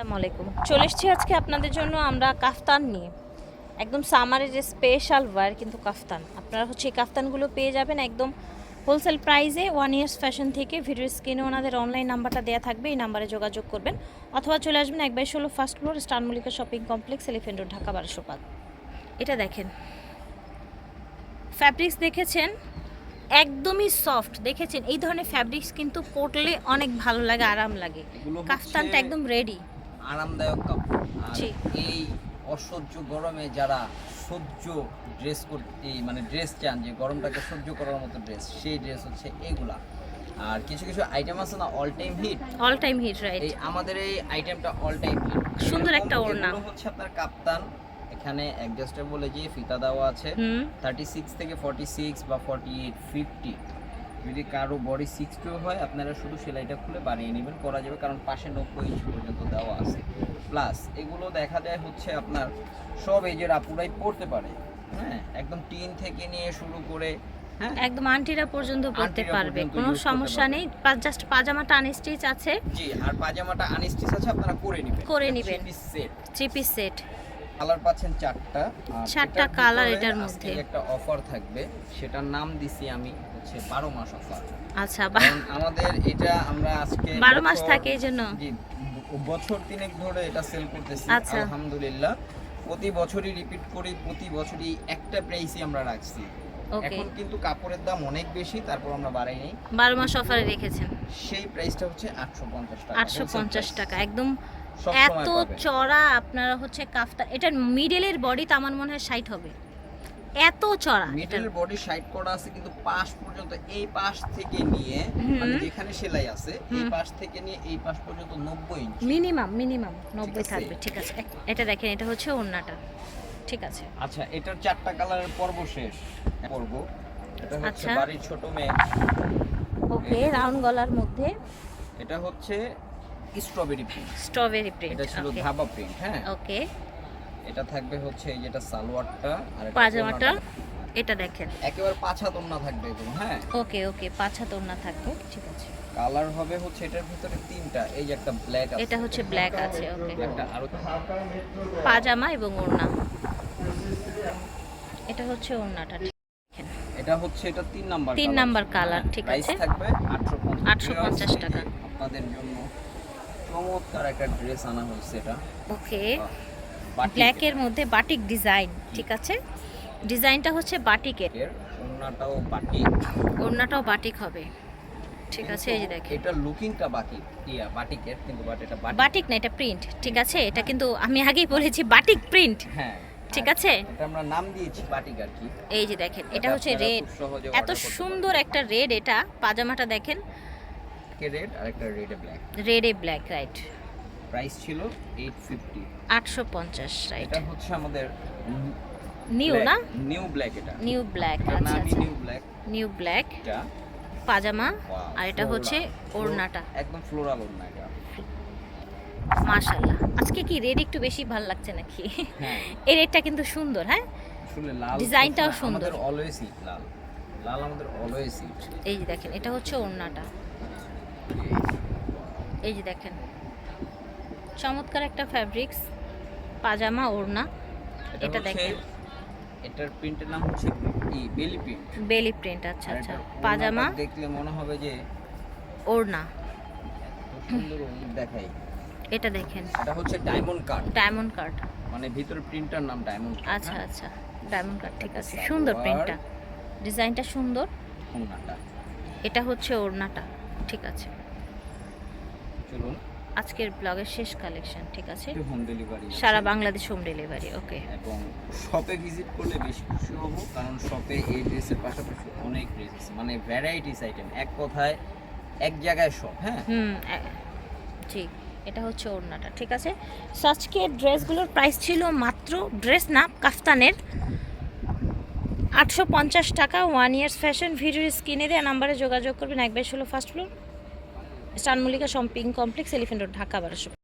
আসসালামু আলাইকুম। চলে এসেছি আজকে আপনাদের জন্য আমরা কাফতান নিয়ে। একদম সামারের যে স্পেশাল ওয়ার কিন্তু কাফতান। আপনারা হচ্ছে এই কাফতানগুলো পেয়ে যাবেন একদম হোলসেল প্রাইসে ওয়ান ইয়ার্স ফ্যাশন থেকে। ভিডিও স্ক্রিনে ওনাদের অনলাইন নাম্বারটা দেওয়া থাকবে এই নাম্বারে যোগাযোগ করবেন। অথবা চলে আসবেন এক বাই ষোলো first floor star Mallika shopping complex elephant road Dhaka বারোশো পাঁচ। এটা দেখেন। ফ্যাব্রিক্স দেখেছেন? একদমই সফট দেখেছেন? এই ধরনের ফ্যাব্রিক্স কিন্তু পরলে অনেক ভালো লাগে আরাম লাগে। কাফতানটা একদম রেডি আরামদায়ক কাপড়। আর এই অসহ্য গরমে যারা সহ্য ড্রেস করতে মানে ড্রেস চান যে গরমটাকে সহ্য করার মতো ড্রেস সেই ড্রেস হচ্ছে এগুলা। আর কিছু কিছু আইটেম আছে না all time hit all time hit right এই আমাদের এই আইটেমটা অল টাইম হিট সুন্দর একটা ওড়না। হচ্ছে আপনার কাপ্তান। এখানে অ্যাডজাস্টেবল যে ফিতা দেওয়া আছে। হুম। থার্টি সিক্স থেকে ফর্টি সিক্স বা ফর্টি এইট ফিফটি যদি কারও বডি সিক্সটিও হয় আপনারা শুধু সেলাইটা খুলে বানিয়ে নেবেন করা যাবে কারণ পাশে নব্বই ইঞ্চি পর্যন্ত দেওয়া আছে। প্লাস এগুলো দেখা যায় হচ্ছে আপনার সব এজের আপুরাই পড়তে পারে। হ্যাঁ একদম টিন থেকে নিয়ে শুরু করে হ্যাঁ একদম আন্টিরা পর্যন্ত পড়তে পারবে কোনো সমস্যা নেই। জাস্ট পাজামাটা আনস্টিচ আছে। জি আর পাজামাটা আনস্টিচ আছে আপনারা করে নেবেন। করে নিবেন। Set three piece set colour পাচ্ছেন চারটা চারটা ভিতরে এটার মধ্যে। একটা অফার থাকবে সেটার নাম দিছি আমি হচ্ছে বারো মাস অফার আচ্ছা আমাদের এটা আমরা আজকে বারো মাস থাকে এই জন্য? জি বছর তিনেক ধরে এটা সেল করতেছি আচ্ছা। আলহামদুলিল্লাহ। প্রতি বছরই রিপিট করি প্রতি বছরই একটা প্রাইসই আমরা রাখছি। এখন কিন্তু কাপড়ের দাম অনেক বেশি তারপর আমরা বাড়াই নেই। বারো মাস অফারে রেখেছেন। সেই প্রাইসটা হচ্ছে আটশো পঞ্চাশ টাকা। আটশো wholesale পঞ্চাশ price। টাকা একদম এত চড়া আপনারা হচ্ছে কাফতা এটার মিডলের বডি তো আমার মনে হয় সাইট হবে। এত চড়া এটা। মিডলের বডি সাইড করা আছে কিন্তু পাশ পর্যন্ত এই পাশ থেকে নিয়ে মানে। যেখানে সেলাই আছে এই পাশ থেকে নিয়ে এই পাশ পর্যন্ত নব্বই ইঞ্চি মিনিমাম মিনিমাম নব্বই আছে। থাকবে ঠিক আছে। এটা দেখেন এটা হচ্ছে ওড়নাটা। ঠিক আছে। আচ্ছা এটার চারটা কালারের পর্ব শেষ। পর্ব। এটা হচ্ছে আচ্ছা। বাড়ির ছোট মেয়ে। ওকে রাউন্ড গলার মধ্যে। এটা হচ্ছে স্ট্রবেরি প্রিন্ট স্ট্রবেরি প্রিন্ট এটা ছিল ধাবা প্রিন্ট হ্যাঁ? ওকে এটা থাকবে হচ্ছে এই যেটা সালোয়ারটা আর পাজামাটা। এটা দেখেন। একেবারে পাঁচ হাত ওড়না থাকবে এগুলো হ্যাঁ? ওকে ওকে পাঁচ হাত ওড়না থাকবে ঠিক আছে। কালার হবে হচ্ছে এটার ভিতরে তিনটা এই যে একটা ব্ল্যাক আছে। এটা হচ্ছে ব্ল্যাক আছে ওকে একটা আরও পাজামা এবং ওড়না। এটা হচ্ছে ওড়নাটা ঠিক দেখেন। এটা হচ্ছে এটা তিন নাম্বার তিন নাম্বার কালার, ঠিক প্রাইস আছে। থাকবে 850 850 টাকা। আপনাদের জন্য। চমৎকার একটা ড্রেস আনা হয়েছে এটা। ওকে বাটিক ব্ল্যাকের মধ্যে বাটিক ডিজাইন ঠিক আছে? ডিজাইনটা হচ্ছে বাটিকের এর। ওড়নাটাও বাটিক ওড়নাটাও বাটিক হবে। ঠিক আছে এই যে দেখেন। এটা লুকিংটা বাকি ইয়া বাটিকের কিন্তু বাট এটা বাটিক বাটিক না এটা প্রিন্ট ঠিক আছে? এটা কিন্তু আমি আগেই বলেছি বাটিক প্রিন্ট হ্যাঁ ঠিক আছে? এটা আমরা নাম দিয়েছি বাটিক আর কি। এই যে দেখেন এটা হচ্ছে রেড এত সুন্দর একটা রেড এটা পাজামাটা দেখেন। পারবেন। রেড আর একটা রেড ব্ল্যাক রেডে ব্ল্যাক রাইট প্রাইস ছিল 850 আটশো পঞ্চাশ রাইট এটা হচ্ছে আমাদের নিউ না? নিউ ব্ল্যাক এটা। নিউ ব্ল্যাক আচ্ছা নিউ ব্ল্যাক নিউ ব্ল্যাক এটা। পাজামা আর এটা হচ্ছে. ওড়নাটা। একদম ফ্লোরাল ওড়না এটা। মাশাল্লাহ আজকে কি রেড একটু বেশি ভালো লাগছে নাকি? হ্যাঁ। এই রেডটা কিন্তু সুন্দর হ্যাঁ? আসলে লাল ডিজাইনটাও সুন্দর। আমাদের অলওয়েজ লাল। লাল আমাদের অলওয়েজ এই দেখেন এটা হচ্ছে ওড়নাটা। এই যে দেখেন। চমৎকার একটা ফ্যাব্রিক্স পাজামা ওড়না। এটা দেখেন। এটার প্রিন্টের নাম হচ্ছে ই বেলি প্রিন্ট বেলি প্রিন্ট আচ্ছা আচ্ছা। পাজামা দেখলে মনে হবে যে ওড়না। দেখাই। এটা দেখেন। এটা হচ্ছে ডায়মন্ড কাট ডায়মন্ড কার্ড মানে ভিতরে প্রিন্টার নাম ডায়মন্ড আচ্ছা আচ্ছা। ডায়মন্ড কার্ড ঠিক আছে। সুন্দর প্রিন্টটা ডিজাইনটা সুন্দর। ওড়নাটা। এটা হচ্ছে ওড়নাটা ঠিক আছে। চলুন আজকের ব্লগের শেষ কালেকশন ঠিক আছে? হোম ডেলিভারি সারা বাংলাদেশ হোম ডেলিভারি ওকে এবং শপে ভিজিট করলে বেশি খুশি হব কারণ শপে এই ড্রেসের পাশাপাশি অনেক ড্রেস আছে। মানে ভ্যারাইটিস আইটেম এক কথায় এক জায়গায় সব হ্যাঁ? হুম জি এটা হচ্ছে ওড়নাটা ঠিক আছে? আজকে ড্রেসগুলোর প্রাইস ছিল মাত্র ড্রেস না কাফতানের। আটশো পঞ্চাশ টাকা ওয়ান ইয়ার্স ফ্যাশন ভিডিওর স্ক্রিনে দেওয়া নাম্বারে যোগাযোগ করবেন এক বাই ষোলো ফার্স্ট ফ্লোর স্টান Mallika shopping complex elephant road Dhaka বারোশো